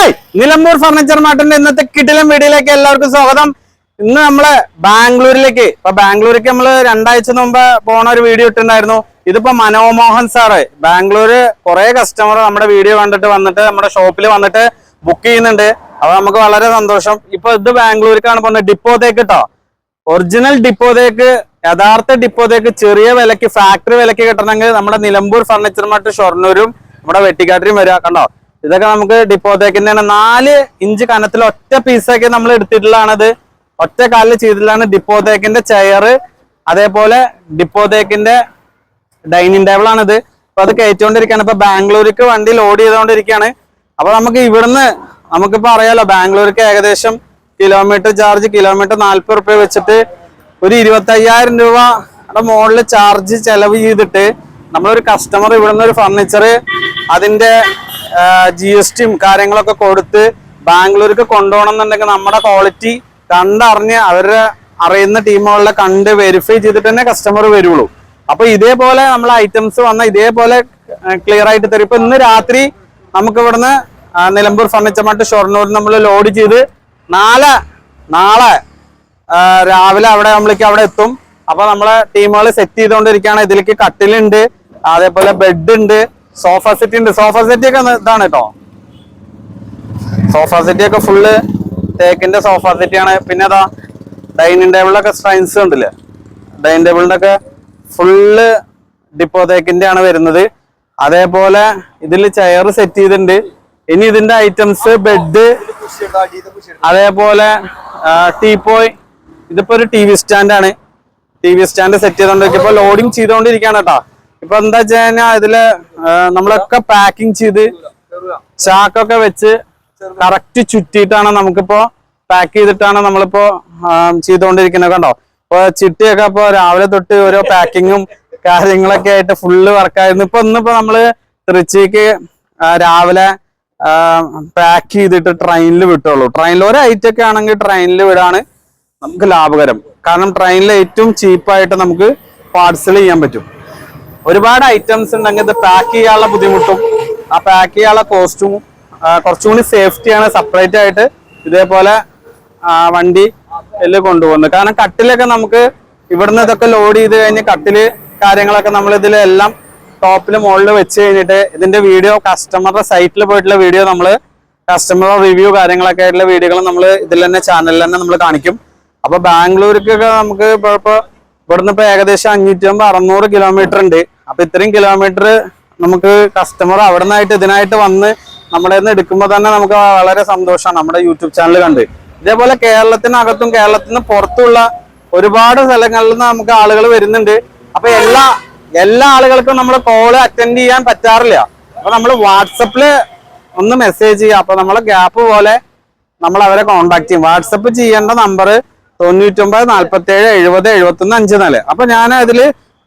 Hi Nilambur furniture മാർട്ടിന്റെ ഇന്നത്തെ കിടിലം വീഡിയോയിലേക്ക് എല്ലാവർക്കും സ്വാഗതം. ഇന്ന് നമ്മൾ ബാംഗ്ലൂരിലേക്ക് ഇപ്പൊ ബാംഗ്ലൂർക്ക് നമ്മൾ രണ്ടാഴ്ച മുമ്പ് പോണ ഒരു വീഡിയോ ഇട്ടിട്ടുണ്ടായിരുന്നു. ഇതിപ്പോ മനോമോഹൻ സാറ് ബാംഗ്ലൂര് കുറെ കസ്റ്റമർ നമ്മുടെ വീഡിയോ കണ്ടിട്ട് വന്നിട്ട് നമ്മുടെ ഷോപ്പിൽ വന്നിട്ട് ബുക്ക് ചെയ്യുന്നുണ്ട്. അപ്പൊ നമുക്ക് വളരെ സന്തോഷം. ഇപ്പൊ ഇത് ബാംഗ്ലൂർക്കാണ് പോകുന്നത് ഡിപ്പോത്തേക്ക് കേട്ടോ ഒറിജിനൽ ഡിപ്പോ തേക്ക് യഥാർത്ഥ ഡിപ്പോ തേക്ക് ചെറിയ വിലക്ക് ഫാക്ടറി വിലക്ക് കിട്ടണമെങ്കിൽ നമ്മുടെ നിലമ്പൂർ ഫർണിച്ചർ മാർട്ട് ഷൊർണൂരും നമ്മുടെ വെട്ടിക്കാട്ടിലും വരിക. കണ്ടോ? ഇതൊക്കെ നമുക്ക് ഡിപ്പോതേക്കിന്റെ തന്നെ നാല് ഇഞ്ച് കനത്തിൽ ഒറ്റ പീസൊക്കെ നമ്മൾ എടുത്തിട്ടുള്ളതാണത്. ഒറ്റ കാലിൽ ചെയ്തിട്ടുള്ളതാണ് ഡിപ്പോത്തേക്കിന്റെ ചെയർ അതേപോലെ ഡിപ്പോത്തേക്കിന്റെ ഡൈനിങ് ടേബിൾ ആണിത്. അപ്പൊ അത് കയറ്റിക്കൊണ്ടിരിക്കുകയാണ്. ഇപ്പൊ ബാംഗ്ലൂർക്ക് വണ്ടി ലോഡ് ചെയ്തുകൊണ്ടിരിക്കുകയാണ്. അപ്പൊ നമുക്ക് ഇവിടുന്ന് നമുക്കിപ്പോ അറിയാലോ ബാംഗ്ലൂർക്ക് ഏകദേശം കിലോമീറ്റർ ചാർജ് കിലോമീറ്റർ നാല്പത് റുപ്യ വെച്ചിട്ട് ഒരു ഇരുപത്തയ്യായിരം രൂപയുടെ രൂപ മുകളിൽ ചാർജ് ചെലവ് ചെയ്തിട്ട് നമ്മളൊരു കസ്റ്റമർ ഇവിടുന്ന് ഒരു ഫർണിച്ചർ അതിന്റെ ജി എസ് ടിയും കാര്യങ്ങളൊക്കെ കൊടുത്ത് ബാംഗ്ലൂർക്ക് കൊണ്ടുപോകണം എന്നുണ്ടെങ്കിൽ നമ്മുടെ ക്വാളിറ്റി കണ്ടറിഞ്ഞ് അവരുടെ അറിയുന്ന ടീമുകളിലെ കണ്ട് വെരിഫൈ ചെയ്തിട്ട് തന്നെ കസ്റ്റമർ വരുള്ളൂ. അപ്പൊ ഇതേപോലെ നമ്മൾ ഐറ്റംസ് വന്ന ഇതേപോലെ ക്ലിയർ ആയിട്ട് തരും. ഇപ്പൊ ഇന്ന് രാത്രി നമുക്ക് ഇവിടുന്ന് നിലമ്പൂർ ഫർണിച്ചർ മാർട്ട് ഷൊർണൂർ നമ്മൾ ലോഡ് ചെയ്ത് നാളെ നാളെ രാവിലെ അവിടെ നമ്മളേക്ക് അവിടെ എത്തും. അപ്പൊ നമ്മളെ ടീമുകൾ സെറ്റ് ചെയ്തുകൊണ്ടിരിക്കുകയാണ്. ഇതിലേക്ക് കട്ടിലുണ്ട് അതേപോലെ ബെഡ് ഉണ്ട്. സോഫ സെറ്റ് ഉണ്ട് സോഫ സെറ്റ് ഒക്കെ ഇതാണ് കേട്ടോ. സോഫ സെറ്റ് ഒക്കെ ഫുള്ള് തേക്കിന്റെ സോഫ സെറ്റ് ആണ് പിന്നെ അതാ ഡൈനിങ് ടേബിളിലൊക്കെ സ്ട്രൈൻസ് ഉണ്ടല്ലേ? ഡൈനിങ് ടേബിളിന്റെ ഒക്കെ ഫുള്ള് ഡിപ്പോ തേക്കിന്റെ ആണ് വരുന്നത്. അതേപോലെ ഇതിൽ ചെയർ സെറ്റ് ചെയ്തിട്ടുണ്ട്. ഇനി ഇതിന്റെ ഐറ്റംസ് ബെഡ് അതേപോലെ ടീപ്പോയ് ഇതിപ്പോ ഒരു ടി വി സ്റ്റാൻഡ് ആണ്. ടി വി സ്റ്റാൻഡ് സെറ്റ് ചെയ്തോണ്ടിരിക്കുമ്പോ ലോഡിങ് ചെയ്തോണ്ടിരിക്കാണ് കേട്ടോ. ഇപ്പൊ എന്താ വെച്ച് കഴിഞ്ഞാൽ ഇതിൽ നമ്മളൊക്കെ പാക്കിംഗ് ചെയ്ത് ചാക്കൊക്കെ വെച്ച് കറക്റ്റ് ചുറ്റിയിട്ടാണ് നമുക്കിപ്പോ പാക്ക് ചെയ്തിട്ടാണ് നമ്മളിപ്പോ ചെയ്തോണ്ടിരിക്കുന്നത് കണ്ടോ? ഇപ്പൊ ചിട്ടിയൊക്കെ ഇപ്പൊ രാവിലെ തൊട്ട് ഓരോ പാക്കിങ്ങും കാര്യങ്ങളൊക്കെ ആയിട്ട് ഫുള്ള് വർക്കായിരുന്നു ഇപ്പൊ ഇന്നിപ്പോ നമ്മൾ തൃച്ചിക്ക് രാവിലെ പാക്ക് ചെയ്തിട്ട് ട്രെയിനിൽ വിട്ടുള്ളൂ ട്രെയിനിൽ ഒരു ഒക്കെ ആണെങ്കിൽ ട്രെയിനിൽ വിടാണ് നമുക്ക് ലാഭകരം. കാരണം ട്രെയിനിൽ ഏറ്റവും ചീപ്പായിട്ട് നമുക്ക് പാർസൽ ചെയ്യാൻ പറ്റും. ഒരുപാട് ഐറ്റംസ് ഉണ്ട്. അങ്ങനത്തെ പാക്ക് ചെയ്യാനുള്ള ബുദ്ധിമുട്ടും ആ പാക്ക് ചെയ്യാനുള്ള കോസ്റ്റും കുറച്ചുകൂടി സേഫ്റ്റിയാണ് സെപ്പറേറ്റ് ആയിട്ട് ഇതേപോലെ വണ്ടി എല്ലാം കൊണ്ടുപോകുന്നത്. കാരണം കട്ടിലൊക്കെ നമുക്ക് ഇവിടുന്ന് ഇതൊക്കെ ലോഡ് ചെയ്ത് കഴിഞ്ഞ് കട്ടിൽ കാര്യങ്ങളൊക്കെ നമ്മൾ ഇതിലെല്ലാം ടോപ്പിൽ മുകളിൽ വെച്ച് കഴിഞ്ഞിട്ട് ഇതിന്റെ വീഡിയോ കസ്റ്റമറുടെ സൈറ്റിൽ പോയിട്ടുള്ള വീഡിയോ നമ്മൾ കസ്റ്റമർ റിവ്യൂ കാര്യങ്ങളൊക്കെ ആയിട്ടുള്ള വീഡിയോകൾ നമ്മൾ ഇതിൽ തന്നെ ചാനലിൽ തന്നെ നമ്മൾ കാണിക്കും. അപ്പൊ ബാംഗ്ലൂർക്കൊക്കെ നമുക്ക് ഇപ്പോൾ ഇപ്പൊ ഇവിടുന്ന് ഇപ്പൊ ഏകദേശം അഞ്ഞൂറ്റി അമ്പത് അറുന്നൂറ് കിലോമീറ്റർ ഉണ്ട്. അപ്പൊ ഇത്രയും കിലോമീറ്റർ നമുക്ക് കസ്റ്റമർ അവിടെ നിന്നായിട്ട് ഇതിനായിട്ട് വന്ന് നമ്മുടെ നിന്ന് എടുക്കുമ്പോൾ തന്നെ നമുക്ക് വളരെ സന്തോഷമാണ് നമ്മുടെ യൂട്യൂബ് ചാനൽ കണ്ട്. ഇതേപോലെ കേരളത്തിനകത്തും കേരളത്തിന് പുറത്തുള്ള ഒരുപാട് സ്ഥലങ്ങളിൽ നിന്ന് നമുക്ക് ആളുകൾ വരുന്നുണ്ട്. അപ്പൊ എല്ലാ എല്ലാ ആളുകൾക്കും നമ്മൾ കോൾ അറ്റൻഡ് ചെയ്യാൻ പറ്റാറില്ല. അപ്പൊ നമ്മൾ വാട്സപ്പിൽ ഒന്ന് മെസ്സേജ് ചെയ്യുക അപ്പൊ നമ്മളെ ഗ്യാപ്പ് പോലെ നമ്മൾ അവരെ കോണ്ടാക്ട് ചെയ്യും. വാട്സപ്പ് ചെയ്യേണ്ട നമ്പർ തൊണ്ണൂറ്റൊമ്പത് നാല്പത്തി ഏഴ് എഴുപത് എഴുപത്തി ഒന്ന് അഞ്ച് നാല് അപ്പൊ ഞാൻ അതിൽ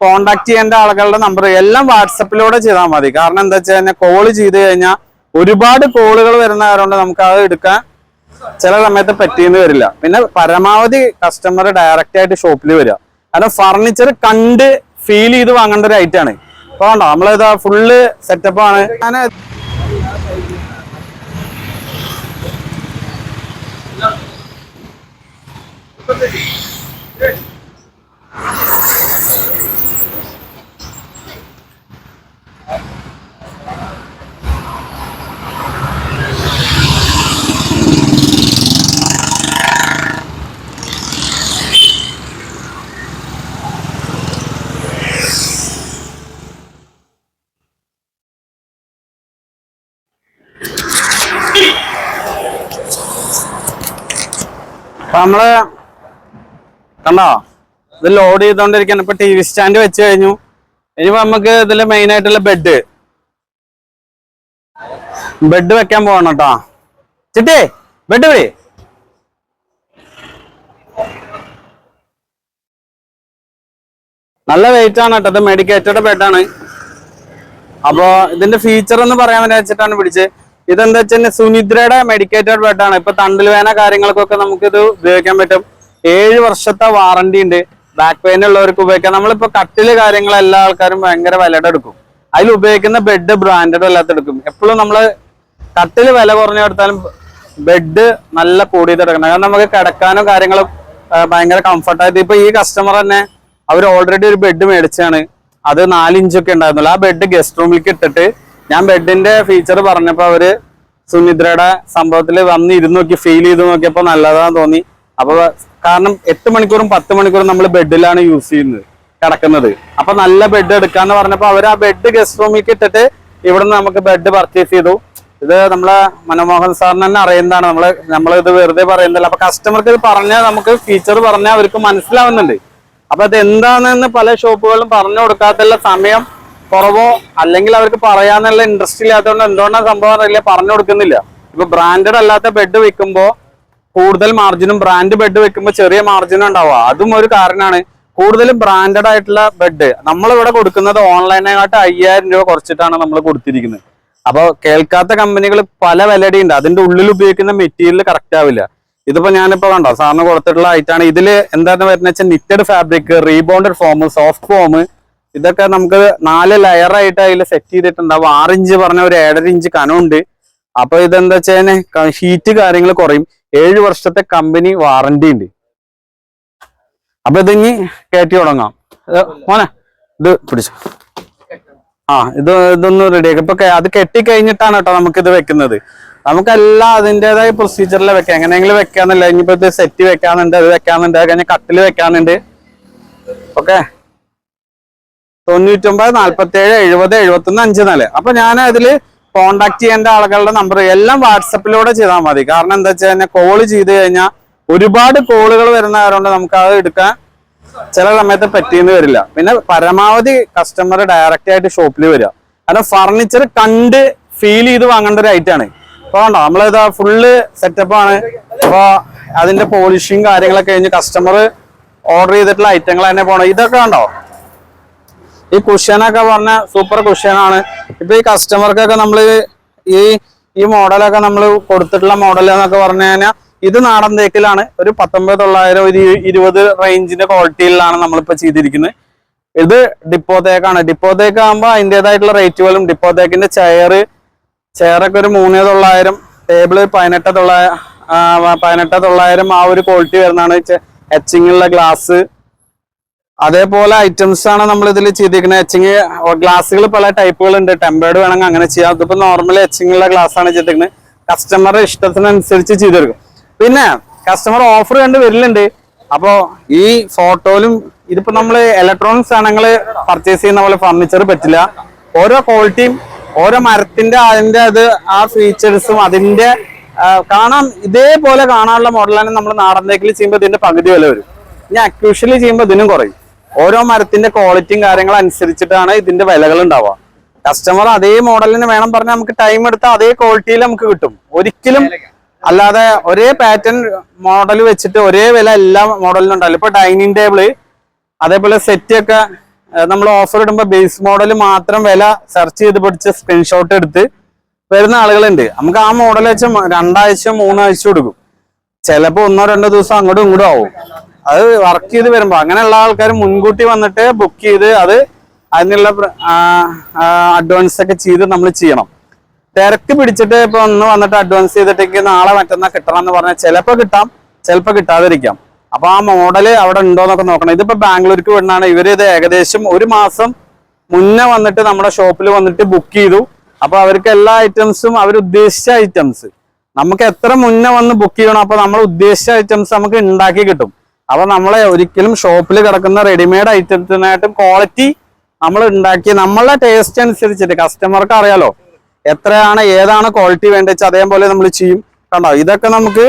കോണ്ടാക്ട് ചെയ്യേണ്ട ആളുകളുടെ നമ്പർ എല്ലാം വാട്സപ്പിലൂടെ ചെയ്താൽ മതി. കാരണം എന്താ വെച്ച് കഴിഞ്ഞാൽ കോൾ ചെയ്ത് കഴിഞ്ഞാൽ ഒരുപാട് കോളുകൾ വരുന്ന കാരണം നമുക്ക് അത് എടുക്കാൻ ചില സമയത്ത് പറ്റിയെന്ന് വരില്ല. പിന്നെ പരമാവധി കസ്റ്റമർ ഡയറക്റ്റ് ആയിട്ട് ഷോപ്പിൽ വരിക. കാരണം ഫർണിച്ചർ കണ്ട് ഫീൽ ചെയ്ത് വാങ്ങേണ്ട ഒരു ഐറ്റാണ് അപ്പോൾ നമ്മളിതാ ഫുള്ള് സെറ്റപ്പ് ആണ്. ഞാൻ നമ്മൾ കണ്ടോ? ഇത് ലോഡ് ചെയ്തോണ്ടിരിക്കണം. ഇപ്പൊ ടി വി സ്റ്റാൻഡ് വെച്ച് കഴിഞ്ഞു. ഇനിയിപ്പോ നമുക്ക് ഇതിൽ മെയിൻ ആയിട്ടുള്ള ബെഡ് ബെഡ് വെക്കാൻ പോകണം കേട്ടോ. ചിട്ടി ബെഡ് വഴി നല്ല വെയിറ്റ് ആണ് കേട്ടോ. ഇത് മെഡിക്കേറ്റഡ് ബെഡാണ് അപ്പോ ഇതിന്റെ ഫീച്ചർ എന്ന് പറയാൻ വേണ്ടി വെച്ചിട്ടാണ് പിടിച്ച്. ഇതെന്താ വെച്ചാൽ സുനിദ്രയുടെ മെഡിക്കേറ്റഡ് ബെഡാണ് ഇപ്പൊ തണ്ടിൽ വേന കാര്യങ്ങൾക്കൊക്കെ നമുക്ക് ഇത് ഉപയോഗിക്കാൻ പറ്റും. ഏഴ് വർഷത്തെ വാറണ്ടി ഉണ്ട്. ബാക്ക് പെയിൻ ഉള്ളവർക്ക് ഉപയോഗിക്കാം. നമ്മളിപ്പോ കട്ടിൽ കാര്യങ്ങൾ എല്ലാ ആൾക്കാരും ഭയങ്കര വിലയുടെ എടുക്കും അതിൽ ഉപയോഗിക്കുന്ന ബെഡ് ബ്രാൻഡഡ് അല്ലാത്ത എടുക്കും. എപ്പോഴും നമ്മൾ കട്ടിൽ വില കുറഞ്ഞെടുത്താലും ബെഡ് നല്ല കൂടിയത് എടുക്കണം. കാരണം നമുക്ക് കിടക്കാനും കാര്യങ്ങളും ഭയങ്കര കംഫർട്ടായിട്ട് ഇപ്പൊ ഈ കസ്റ്റമർ തന്നെ അവർ ഓൾറെഡി ഒരു ബെഡ് മേടിച്ചാണ് അത് നാലിഞ്ചൊക്കെ ഉണ്ടായിരുന്നുള്ളൂ. ആ ബെഡ് ഗസ്റ്റ് റൂമിലേക്ക് ഇട്ടിട്ട് ഞാൻ ബെഡിന്റെ ഫീച്ചർ പറഞ്ഞപ്പോ അവർ സുനിദ്രയുടെ സംഭവത്തിൽ വന്ന് ഇരുന്ന് നോക്കി ഫീൽ ചെയ്ത് നോക്കിയപ്പോ നല്ലതാന്ന് തോന്നി. അപ്പൊ കാരണം എട്ട് മണിക്കൂറും പത്ത് മണിക്കൂറും നമ്മൾ ബെഡിലാണ് യൂസ് ചെയ്യുന്നത് കിടക്കുന്നത്. അപ്പൊ നല്ല ബെഡ് എടുക്കാന്ന് പറഞ്ഞപ്പോ അവർ ആ ബെഡ് ഗസ്റ്റ് റൂമിലേക്ക് ഇട്ടിട്ട് ഇവിടെ നമുക്ക് ബെഡ് പർച്ചേസ് ചെയ്തു. ഇത് നമ്മളെ മനമോഹൻ സാറിന് തന്നെ അറിയുന്നതാണ്. നമ്മൾ നമ്മൾ ഇത് വെറുതെ പറയുന്നില്ല അപ്പൊ കസ്റ്റമർക്ക് ഇത് പറഞ്ഞാൽ നമുക്ക് ഫീച്ചർ പറഞ്ഞാൽ അവർക്ക് മനസ്സിലാവുന്നുണ്ട്. അപ്പൊ അത് എന്താണെന്ന് പല ഷോപ്പുകളിലും പറഞ്ഞു കൊടുക്കാത്തുള്ള സമയം കുറവോ അല്ലെങ്കിൽ അവർക്ക് പറയാന്നുള്ള ഇൻട്രസ്റ്റ് ഇല്ലാത്തതുകൊണ്ട് എന്തുകൊണ്ടാണ് സംഭവം അറിയില്ല പറഞ്ഞു കൊടുക്കുന്നില്ല. ഇപ്പൊ ബ്രാൻഡഡ് അല്ലാത്ത ബെഡ് വെക്കുമ്പോ കൂടുതൽ മാർജിനും ബ്രാൻഡ് ബെഡ് വെക്കുമ്പോൾ ചെറിയ മാർജിനും ഉണ്ടാവുക. അതും ഒരു കാരണമാണ് കൂടുതലും ബ്രാൻഡഡ് ആയിട്ടുള്ള ബെഡ് നമ്മൾ ഇവിടെ കൊടുക്കുന്നത് ഓൺലൈനായിട്ട് അയ്യായിരം രൂപ കുറച്ചിട്ടാണ് നമ്മൾ കൊടുത്തിരിക്കുന്നത്. അപ്പോൾ കേൾക്കാത്ത കമ്പനികൾ പല വിലടിയുണ്ട് അതിന്റെ ഉള്ളിൽ ഉപയോഗിക്കുന്ന മെറ്റീരിയൽ കറക്റ്റ് ആവില്ല. ഇതിപ്പോ ഞാനിപ്പോ കണ്ടോ സാറിന് കൊടുത്തിട്ടുള്ള ഐറ്റാണ് ഇതിൽ എന്താണ് വരുന്നത് വെച്ചാൽ knitted fabric rebounded foam soft foam ഇതൊക്കെ നമുക്ക് നാല് ലെയർ ആയിട്ട് അതിൽ സെറ്റ് ചെയ്തിട്ടുണ്ടാവും ആറ് ഇഞ്ച് പറഞ്ഞ ഒരു ഏഴര ഇഞ്ച് കനമുണ്ട്. അപ്പൊ ഇതെന്താ വെച്ചാൽ ഹീറ്റ് കാര്യങ്ങൾ കുറയും. ഏഴ് വർഷത്തെ കമ്പനി വാറണ്ടി ഉണ്ട്. അപ്പൊ ഇതിനി കയറ്റി തുടങ്ങാം. മോനെ ഇത് പിടിച്ചു. ആ ഇത് ഇതൊന്ന് റെഡിയാക്കും ഇപ്പൊ അത് കെട്ടി കഴിഞ്ഞിട്ടാണ് കേട്ടോ നമുക്ക് ഇത് വെക്കുന്നത്. നമുക്കെല്ലാം അതിന്റെതായ പ്രൊസീജിയറിൽ വെക്കാം. എങ്ങനെയെങ്കിലും വെക്കാന്നല്ല. ഇനിയിപ്പോ ഇത് സെറ്റ് വെക്കാന്നുണ്ട് അത് വെക്കാന്നുണ്ട് അത് കഴിഞ്ഞാൽ കട്ടിൽ വെക്കാനുണ്ട്. ഓക്കെ? തൊണ്ണൂറ്റൊമ്പത് നാല്പത്തി ഏഴ് എഴുപത് എഴുപത്തൊന്ന് അഞ്ച് നാല്. അപ്പൊ ഞാൻ അതിൽ കോണ്ടാക്ട് ചെയ്യേണ്ട ആളുകളുടെ നമ്പർ എല്ലാം വാട്സപ്പിലൂടെ ചെയ്താൽ മതി. കാരണം എന്താ വെച്ചാൽ തന്നെ കോൾ ചെയ്ത് കഴിഞ്ഞാൽ ഒരുപാട് കോളുകൾ വരുന്നവരുണ്ട് നമുക്ക് അത് എടുക്കാൻ ചില സമയത്ത് പറ്റിയെന്ന് വരില്ല. പിന്നെ പരമാവധി കസ്റ്റമർ ഡയറക്റ്റ് ആയിട്ട് ഷോപ്പിൽ വരിക. കാരണം ഫർണിച്ചർ കണ്ട് ഫീൽ ചെയ്ത് വാങ്ങേണ്ട ഒരു ഐറ്റാണ് അപ്പൊ കണ്ടോ നമ്മളിത് ഫുള്ള് സെറ്റപ്പ് ആണ്. അപ്പൊ അതിന്റെ പോളിഷിങ് കാര്യങ്ങളൊക്കെ കഴിഞ്ഞ് കസ്റ്റമർ ഓർഡർ ചെയ്തിട്ടുള്ള ഐറ്റങ്ങൾ തന്നെ പോണോ. ഇതൊക്കെ കണ്ടോ? ഈ കുഷ്യനൊക്കെ പറഞ്ഞ സൂപ്പർ കുഷ്യനാണ്. ഇപ്പൊ ഈ കസ്റ്റമർക്കൊക്കെ നമ്മൾ ഈ ഈ മോഡലൊക്കെ നമ്മൾ കൊടുത്തിട്ടുള്ള മോഡൽ എന്നൊക്കെ പറഞ്ഞു കഴിഞ്ഞാൽ ഇത് നാടൻ തേക്കിലാണ്. ഒരു പത്തൊമ്പത് തൊള്ളായിരം ഒരു ഇരുപത് റേഞ്ചിന്റെ ക്വാളിറ്റിയിലാണ് നമ്മളിപ്പോ ചെയ്തിരിക്കുന്നത് ഇത് ഡിപ്പോ തേക്കാണ്. ഡിപ്പോ തേക്ക് ആകുമ്പോൾ അതിന്റെതായിട്ടുള്ള റേറ്റുകളും ഡിപ്പോ തേക്കിന്റെ ചെയർ ചെയറൊക്കെ ഒരു മൂന്ന് തൊള്ളായിരം ടേബിൾ പതിനെട്ട് തൊള്ളായിരം പതിനെട്ട് തൊള്ളായിരം ആ ഒരു ക്വാളിറ്റി വരുന്നതാണ്. എച്ചിങ്ങുള്ള ഗ്ലാസ് അതേപോലെ ഐറ്റംസ് ആണ് നമ്മൾ ഇതിൽ ചെയ്തിരിക്കുന്നത് എച്ചിങ് ഗ്ലാസ്സുകൾ പല ടൈപ്പുകൾ ഉണ്ട്. ടെമ്പേർഡ് വേണമെങ്കിൽ അങ്ങനെ ചെയ്യാം. അതിപ്പോ നോർമൽ എച്ചിങ്ങുള്ള ഗ്ലാസ് ആണ് ചെയ്തിരിക്കുന്നത് കസ്റ്റമറുടെ ഇഷ്ടത്തിനനുസരിച്ച് ചെയ്തെടുക്കും. പിന്നെ കസ്റ്റമർ ഓഫർ കണ്ട് വരലുണ്ട്. അപ്പോ ഈ ഫോട്ടോയിലും ഇതിപ്പോ നമ്മൾ ഇലക്ട്രോണിക് സാധനങ്ങൾ പർച്ചേസ് ചെയ്യുന്ന പോലെ ഫർണിച്ചർ പറ്റില്ല. ഓരോ ക്വാളിറ്റിയും ഓരോ മരത്തിന്റെ അതിന്റെ അത് ആ ഫീച്ചേഴ്സും അതിന്റെ കാണാൻ ഇതേപോലെ കാണാനുള്ള മോഡലാണ് നമ്മൾ നാടൻ തേക്കിൽ ചെയ്യുമ്പോൾ ഇതിന്റെ പകുതി വില വരും. ഇനി അക്യൂഷ്യലി ചെയ്യുമ്പോൾ ഇതിനും കുറയും. ഓരോ മരത്തിന്റെ ക്വാളിറ്റിയും കാര്യങ്ങളും അനുസരിച്ചിട്ടാണ് ഇതിന്റെ വിലകൾ ഉണ്ടാവുക. കസ്റ്റമർ അതേ മോഡലിന് വേണം പറഞ്ഞാൽ നമുക്ക് ടൈം എടുത്ത അതേ ക്വാളിറ്റിയിൽ നമുക്ക് കിട്ടും. ഒരിക്കലും അല്ലാതെ ഒരേ പാറ്റേൺ മോഡൽ വെച്ചിട്ട് ഒരേ വില എല്ലാ മോഡലിനും ഉണ്ടാവില്ല. ഇപ്പൊ ഡൈനിങ് ടേബിൾ അതേപോലെ സെറ്റ് ഒക്കെ നമ്മൾ ഓഫർ ഇടുമ്പോൾ ബേസ് മോഡൽ മാത്രം വില സെർച്ച് ചെയ്ത് പിടിച്ച് സ്ക്രീൻഷോട്ട് എടുത്ത് വരുന്ന ആളുകളുണ്ട്. നമുക്ക് ആ മോഡൽ വെച്ച് രണ്ടാഴ്ച മൂന്നാഴ്ച കൊടുക്കും ചിലപ്പോൾ ഒന്നോ രണ്ടോ ദിവസം അങ്ങോട്ടും ഇങ്ങോട്ടും ആവും. അത് വർക്ക് ചെയ്ത് വരുമ്പോ അങ്ങനെയുള്ള ആൾക്കാർ മുൻകൂട്ടി വന്നിട്ട് ബുക്ക് ചെയ്ത് അത് അതിനുള്ള അഡ്വാൻസ് ഒക്കെ ചെയ്ത് നമ്മൾ ചെയ്യണം. തിരക്ക് പിടിച്ചിട്ട് ഇപ്പൊ ഒന്ന് വന്നിട്ട് അഡ്വാൻസ് ചെയ്തിട്ടേക്ക് നാളെ മറ്റന്നാ കിട്ടണം എന്ന് പറഞ്ഞാൽ ചിലപ്പോ കിട്ടാം ചിലപ്പോ കിട്ടാതിരിക്കാം. അപ്പൊ ആ മോഡൽ അവിടെ ഉണ്ടോ എന്നൊക്കെ നോക്കണം. ഇതിപ്പോ ബാംഗ്ലൂർക്ക് വിടണാണ് ഇവർ ഇത് ഏകദേശം ഒരു മാസം മുന്നേ വന്നിട്ട് നമ്മുടെ ഷോപ്പിൽ വന്നിട്ട് ബുക്ക് ചെയ്തു. അപ്പൊ അവർക്ക് എല്ലാ ഐറ്റംസും അവർ ഉദ്ദേശിച്ച ഐറ്റംസ് നമുക്ക് എത്ര മുന്നേ വന്ന് ബുക്ക് ചെയ്യണം അപ്പൊ നമ്മൾ ഉദ്ദേശിച്ച ഐറ്റംസ് നമുക്ക് ഉണ്ടാക്കി കിട്ടും. അപ്പൊ നമ്മളെ ഒരിക്കലും ഷോപ്പിൽ കിടക്കുന്ന റെഡിമെയ്ഡ് ഐറ്റത്തിനായിട്ടും ക്വാളിറ്റി നമ്മൾ ഉണ്ടാക്കി നമ്മളെ ടേസ്റ്റ് അനുസരിച്ചിട്ട് കസ്റ്റമർക്ക് അറിയാലോ എത്രയാണ് ഏതാണ് ക്വാളിറ്റി വേണ്ടത് അതേപോലെ നമ്മൾ ചെയ്യും. കണ്ടോ? ഇതൊക്കെ നമുക്ക്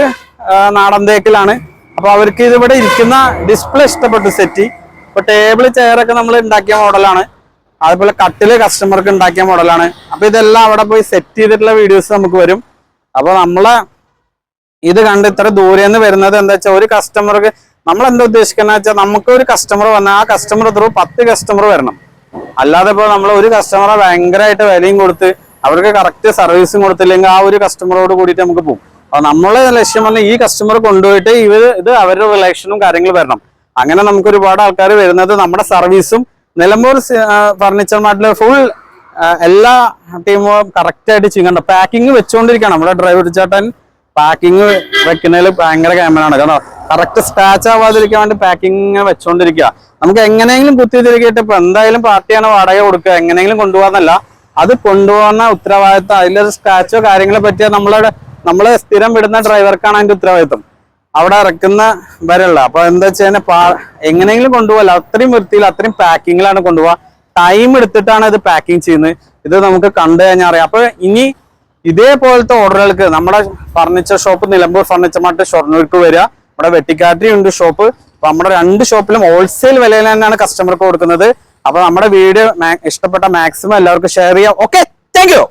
നാടൻ തേക്കിലാണ്. അപ്പൊ അവർക്ക് ഇതിവിടെ ഇരിക്കുന്ന ഡിസ്പ്ലേ ഇഷ്ടപ്പെട്ടു സെറ്റ് ഇപ്പൊ ടേബിൾ ചെയറൊക്കെ നമ്മൾ ഉണ്ടാക്കിയ മോഡലാണ് അതുപോലെ കട്ടിൽ കസ്റ്റമർക്ക് ഉണ്ടാക്കിയ മോഡലാണ് അപ്പൊ ഇതെല്ലാം അവിടെ പോയി സെറ്റ് ചെയ്തിട്ടുള്ള വീഡിയോസ് നമുക്ക് വരും. അപ്പൊ നമ്മളെ ഇത് കണ്ട് ഇത്ര ദൂരെ നിന്ന് വരുന്നത് എന്താ വെച്ചാൽ ഒരു കസ്റ്റമർക്ക് നമ്മൾ എന്താ ഉദ്ദേശിക്കുന്ന വെച്ചാൽ നമുക്ക് ഒരു കസ്റ്റമർ വന്നാൽ ആ കസ്റ്റമർ ത്രൂ പത്ത് കസ്റ്റമർ വരണം. അല്ലാതെ ഇപ്പോൾ നമ്മൾ ഒരു കസ്റ്റമറെ ഭയങ്കരമായിട്ട് വിലയും കൊടുത്ത് അവർക്ക് കറക്റ്റ് സർവീസും കൊടുത്തില്ലെങ്കിൽ ആ ഒരു കസ്റ്റമറോട് കൂടിയിട്ട് നമുക്ക് പോകും അപ്പോൾ നമ്മളെ ലക്ഷ്യം വന്ന് ഈ കസ്റ്റമർ കൊണ്ടുപോയിട്ട് ഇവർ ഇത് അവരുടെ റിലേഷനും കാര്യങ്ങളും വരണം. അങ്ങനെ നമുക്ക് ഒരുപാട് ആൾക്കാർ വരുന്നത് നമ്മുടെ സർവീസും നിലമ്പൂർ ഫർണിച്ചർ മാർട്ടിലെ ഫുൾ എല്ലാ ടീമും കറക്റ്റായിട്ട് ചെയ്യണ്ട പാക്കിങ് വെച്ചുകൊണ്ടിരിക്കുകയാണ് നമ്മുടെ ഡ്രൈവർ ചേട്ടൻ പാക്കിങ് വെക്കുന്നതിൽ ഭയങ്കര ക്യാമറയാണ് കാരണം കറക്റ്റ് സ്ക്രാച്ച് ആവാതിരിക്കാൻ വേണ്ടി പാക്കിങ് വെച്ചുകൊണ്ടിരിക്കുക നമുക്ക് എങ്ങനെയെങ്കിലും കുത്തി തിരികിട്ട് ഇപ്പൊ എന്തായാലും പാർട്ടിയാണ് വാടക കൊടുക്കുക. എങ്ങനെയെങ്കിലും കൊണ്ടുപോകാന്നല്ല അത് കൊണ്ടുപോകുന്ന ഉത്തരവാദിത്തം. അതിലൊരു സ്ക്രാച്ചോ കാര്യങ്ങളെ പറ്റിയ നമ്മളുടെ നമ്മളെ സ്ഥിരം വിടുന്ന ഡ്രൈവർക്കാണ് അതിന്റെ ഉത്തരവാദിത്തം അവിടെ ഇറക്കുന്ന വരെയുള്ള. അപ്പൊ എന്താ വെച്ച് കഴിഞ്ഞാൽ പാ എങ്ങനെയെങ്കിലും കൊണ്ടുപോകല്ല. അത്രയും വൃത്തിയിൽ അത്രയും പാക്കിങ്ങിലാണ് കൊണ്ടുപോകുക ടൈം എടുത്തിട്ടാണ് ഇത് പാക്കിങ് ചെയ്യുന്നത്. ഇത് നമുക്ക് കണ്ടു കഴിഞ്ഞാൽ അറിയാം. അപ്പൊ ഇനി ഇതേപോലത്തെ ഓർഡറുകൾക്ക് നമ്മുടെ furniture shop Nilambur furniture mart ഷൊർണൂർക്ക് വരിക. നമ്മുടെ വെട്ടിക്കാറ്റി ഉണ്ട് ഷോപ്പ്. അപ്പൊ നമ്മുടെ രണ്ട് ഷോപ്പിലും ഹോൾസെയിൽ വിലയിൽ തന്നെയാണ് കസ്റ്റമർക്ക് കൊടുക്കുന്നത്. അപ്പൊ നമ്മുടെ വീഡിയോ ഇഷ്ടപ്പെട്ട മാക്സിമം എല്ലാവർക്കും ഷെയർ ചെയ്യാം. Okay thank you